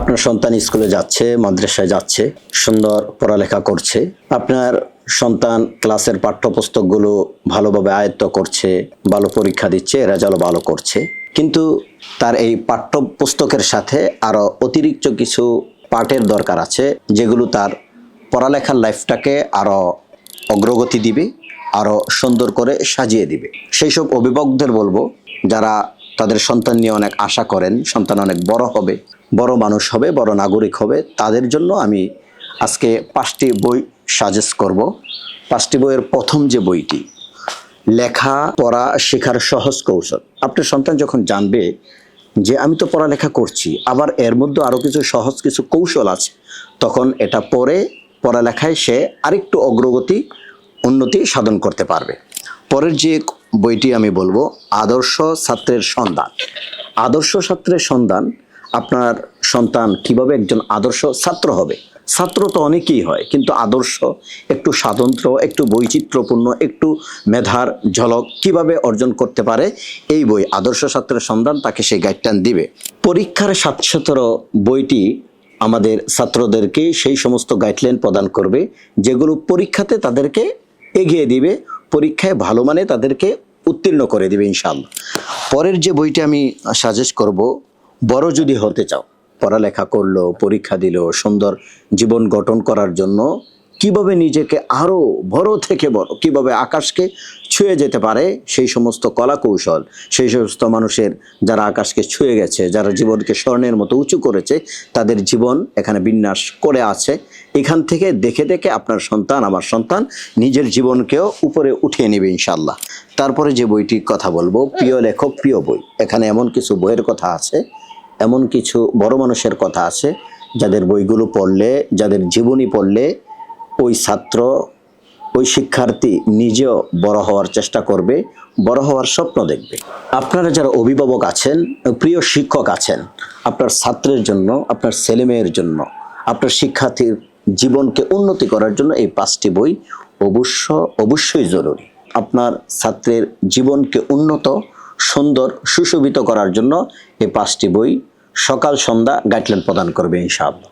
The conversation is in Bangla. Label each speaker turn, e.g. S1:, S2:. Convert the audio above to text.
S1: আপনার সন্তান স্কুলে যাচ্ছে, মাদ্রাসায় যাচ্ছে, সুন্দর পড়ালেখা করছে। আপনার সন্তান ক্লাসের পাঠ্যপুস্তকগুলো ভালোভাবে আয়ত্ত করছে, ভালো পরীক্ষা দিচ্ছে রেজাল্ট ভালো করছে। কিন্তু তার এই পাঠ্যপুস্তকের সাথে আরও অতিরিক্ত কিছু পাঠের দরকার আছে, যেগুলো তার পড়ালেখার লাইফটাকে আরও অগ্রগতি দিবে আরও সুন্দর করে সাজিয়ে দিবে। সেই সব অভিভাবকদের বলব, যারা তাদের সন্তান নিয়ে অনেক আশা করেন, সন্তান অনেক বড় হবে, বড় মানুষ হবে, বড় নাগরিক হবে। তাদের জন্য আমি আজকে পাঁচটি বই সাজেস্ট করব। পাঁচটি বইয়ের প্রথম যে বইটি, লেখা, পড়া শেখার সহজ কৌশল। আপনার সন্তান যখন জানবে যে আমি তো পড়ালেখা করছি, আবার এর মধ্যে আরও কিছু সহজ কিছু কৌশল আছে, তখন এটা পড়ে, পড়ালেখায় সে আরেকটু অগ্রগতি, উন্নতি সাধন করতে পারবে। পরের যে বইটি আমি বলব, আদর্শ ছাত্রের সন্ধান আদর্শ ছাত্রের সন্ধান আপনার সন্তান কীভাবে একজন আদর্শ ছাত্র হবে? ছাত্র তো অনেকেই হয়, কিন্তু আদর্শ একটু স্বাতন্ত্র, একটু বৈচিত্র্যপূর্ণ, একটু মেধার ঝলক কীভাবে অর্জন করতে পারে? এই বই, আদর্শ ছাত্রের সন্ধান তাকে সেই গাইডটান দিবে। পরীক্ষার সাতশতর বইটি আমাদের ছাত্রদেরকে সেই সমস্ত গাইডলাইন প্রদান করবে, যেগুলো পরীক্ষাতে তাদেরকে এগিয়ে দিবে। পরীক্ষায় ভালো মানে তাদেরকে উত্তীর্ণ করে দেবে ইনশাল্লাহ পরের যে বইটি আমি সাজেস্ট করব, বড় যদি হতে চাও, পড়ালেখা করল, পরীক্ষা দিল, সুন্দর জীবন গঠন করার জন্য কীভাবে নিজেকে আরও বড় থেকে বড়, কীভাবে আকাশকে ছুঁয়ে যেতে পারে সেই সমস্ত কলা কৌশল সেই সমস্ত মানুষের যারা আকাশকে ছুঁয়ে গেছে, যারা জীবনকে স্বর্ণের মতো উঁচু করেছে, তাদের জীবন এখানে বিন্যাস করে আছে। এখান থেকে দেখে দেখে আপনার সন্তান, আমার সন্তান, নিজের জীবনকেও উপরে উঠিয়ে নেবে ইনশাল্লাহ তারপরে যে বইটি কথা বলব, প্রিয় লেখক, প্রিয় বই, এখানে এমন কিছু বইয়ের কথা আছে, এমন কিছু বড় মানুষের কথা আছে, যাদের বইগুলো পড়লে, যাদের জীবনী পড়লে ওই ছাত্র ওই শিক্ষার্থী নিজেও বড় হওয়ার চেষ্টা করবে, বড় হওয়ার স্বপ্ন দেখবে। আপনারা যারা অভিভাবক আছেন, প্রিয় শিক্ষক আছেন, আপনার ছাত্রের জন্য, আপনার ছেলেমেয়ের জন্য, আপনার শিক্ষার্থীর জীবনকে উন্নতি করার জন্য এই পাঁচটি বই অবশ্য, অবশ্যই জরুরি। আপনার ছাত্রের জীবনকে উন্নত, সুন্দর, সুশোভিত করার জন্য এই পাঁচটি বই সকাল সন্ধ্যা গাইডলাইন প্রদান করবে ইনশাআল্লাহ।